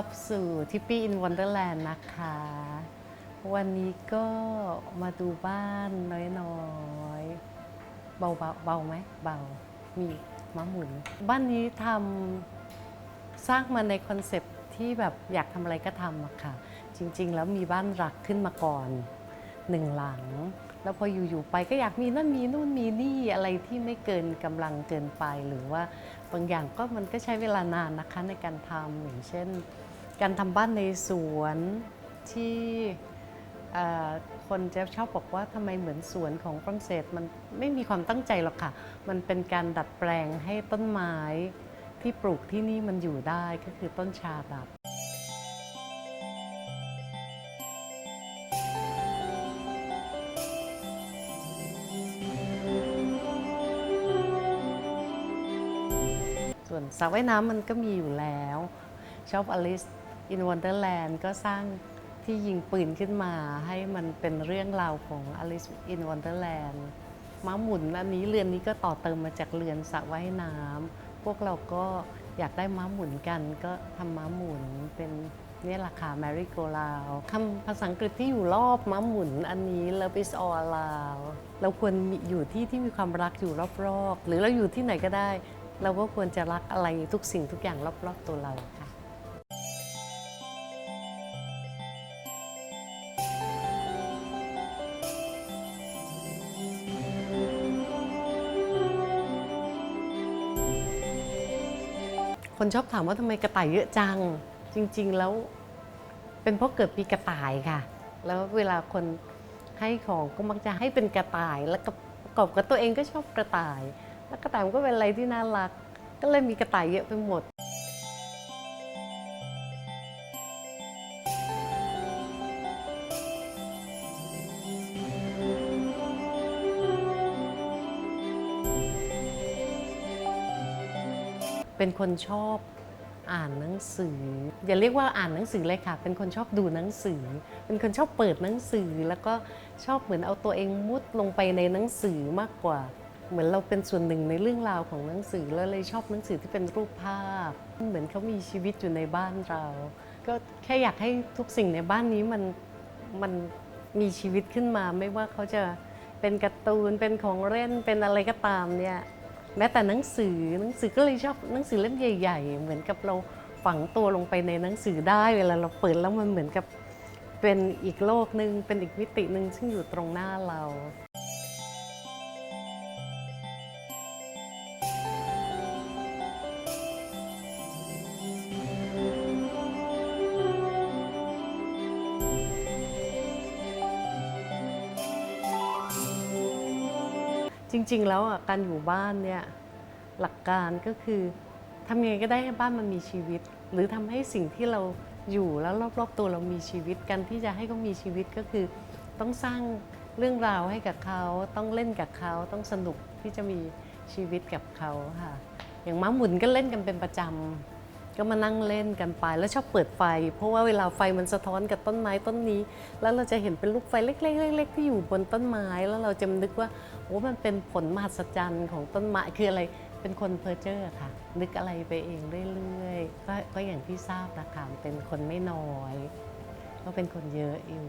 รับสู่ทิปปี้อินวันเดอร์แลนด์นะคะ วันนี้ก็มาดูบ้านน้อยๆ เบาๆเบาไหมเบา มีม้าหมุน บ้านนี้ทำสร้างมาในคอนเซปที่แบบอยากทำอะไรก็ทำอะค่ะ จริง ๆ แล้วมีบ้านรักขึ้นมาก่อนหนึ่งหลัง แล้วพออยู่ๆไปก็อยากมีนั่นมีนู่นมีนี่อะไรที่ไม่เกินกำลังเกินไปหรือว่าบางอย่างก็มันก็ใช้เวลานานนะคะในการทำอย่างเช่น การทำบ้านในสวนที่คนจะชอบบอกว่าทำไมเหมือนสวนของฝรั่งเศสมันไม่มีความตั้งใจหรอกค่ะ มันเป็นการดัดแปลงให้ต้นไม้ที่ปลูกที่นี่มันอยู่ได้ก็คือต้นชาดับส่วนสระว่ายน้ำมันก็มีอยู่แล้ว ชอบ Alice in Wonderland ก็สร้างที่ยิงปืนขึ้นมา ให้มันเป็นเรื่องราวของ Alice in Wonderland ม้าหมุนอันนี้เรือนนี้ก็ต่อเติมมาจากเรือนสระว่ายน้ำพวกเราก็อยากได้ม้าหมุนกันก็ทำม้าหมุนเป็นเนี่ยราคา Mary Go Round คำภาษาอังกฤษที่อยู่รอบม้าหมุนอันนี้ Love is all around เราควรมีอยู่ที่ที่มีความรักอยู่รอบๆ หรือเราอยู่ที่ไหนก็ได้ เราก็ควรจะรักอะไรทุกสิ่งทุกอย่างรอบๆตัวเราค่ะ คนชอบถามว่าทำไมกระต่ายเยอะจัง จริง ๆ แล้วเป็นเพราะเกิดปีกระต่ายค่ะ แล้วเวลาคนให้ของก็มักจะให้เป็นกระต่าย แล้วก็ประกอบกับตัวเองก็ชอบกระต่าย แล้วกระต่ายมันก็เป็นอะไรที่น่ารัก ก็เลยมีกระต่ายเยอะไปหมด เป็นคนชอบอ่านหนังสือ อย่าเรียกว่าอ่านหนังสือเลยค่ะ เป็นคนชอบดูหนังสือ เป็นคนชอบเปิดหนังสือ แล้วก็ชอบเหมือนเอาตัวเองมุดลงไปในหนังสือมากกว่า เหมือนเราเป็นส่วนหนึ่งในเรื่องราวของหนังสือแล้วเลยชอบหนังสือที่เป็นรูปภาพ เหมือนเขามีชีวิตอยู่ในบ้านเรา ก็แค่อยากให้ทุกสิ่งในบ้านนี้มันมันมีชีวิตขึ้นมา ไม่ว่าเขาจะเป็นการ์ตูนเป็นของเล่นเป็นอะไรก็ตามเนี่ย แม้แต่หนังสือหนังสือก็เลยชอบหนังสือเล่มใหญ่ ๆ เหมือนกับเราฝังตัวลงไปในหนังสือได้ เวลาเราเปิดแล้วมันเหมือนกับเป็นอีกโลกหนึ่งเป็นอีกมิติหนึ่งซึ่งอยู่ตรงหน้าเรา จริง ๆ แล้วอะการอยู่บ้านเนี่ยหลักการก็คือทำยังไงก็ได้ให้บ้านมันมีชีวิต หรือทำให้สิ่งที่เราอยู่แล้วรอบๆตัวเรามีชีวิตกันที่จะให้เขามีชีวิตก็คือ ต้องสร้างเรื่องราวให้กับเขาต้องเล่นกับเขาต้องสนุกที่จะมีชีวิตกับเขาค่ะอย่างม้าหมุนก็เล่นกันเป็นประจำ ก็มานั่งเล่นกันไปแล้วชอบเปิดไฟ เพราะว่าเวลาไฟมันสะท้อนกับต้นไม้ต้นนี้ แล้วเราจะเห็นเป็นลูกไฟเล็กๆๆที่อยู่บนต้นไม้แล้วเราจะนึกว่าโอ้มันเป็นผลมหัศจรรย์ของต้นไม้คืออะไรเป็นคนเพอเจอร์ค่ะ นึกอะไรไปเองเรื่อยๆก็ก็อย่างที่ทราบนะคะเป็นคนไม่น้อย ก็เป็นคนเยอะอยู่